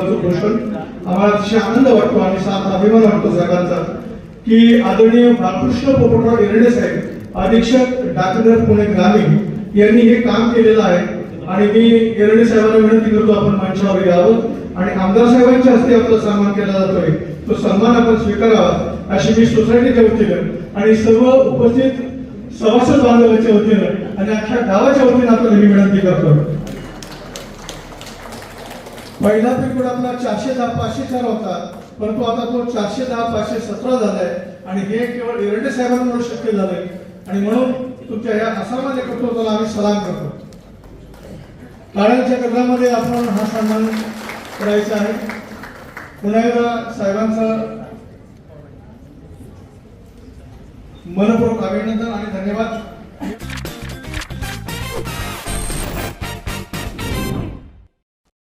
भूषण आम्हाला अतिशय आनंद वाटतो आणि साथ अभिमान वाटतो सगळ्यांचा की आदरणीय बाळकृष्ण पोपटराव येरडे साहेब अधीक्षक डाकघर पुणे ग्रामीण यांनी हे काम केलेलं आहे. आणि मी एरडे साहेबांना विनंती करतो आपण मंचावर यावं. आणि आमदार साहेबांच्या हस्ते आपला सन्मान केला जातोय. तो सन्मान आपण स्वीकारावा अशी मी सोसायटीच्या वतीनं आणि सर्व उपस्थित सभासद बांधवाच्या वतीनं आणि अख्ख्या गावाच्या वतीनं आपल्याला मी विनंती करतो. पहिला पिरियड आपला चारशे दहा पाचशे चार होता परंतु आता तो चारशे दहा पाचशे सतरा झालाय आणि हे केवळ एरंडे साहेबांमुळे शक्य झालंय. आणि म्हणून तुमच्या या असामान्य कर्तृत्वाला आम्ही सलाम करतो. काळ्यांच्या गजरामध्ये आपण हा सन्मान करायचा आहे. पुन्हा एकदा साहेबांचं मनपूर्वक अभिनंदन आणि धन्यवाद.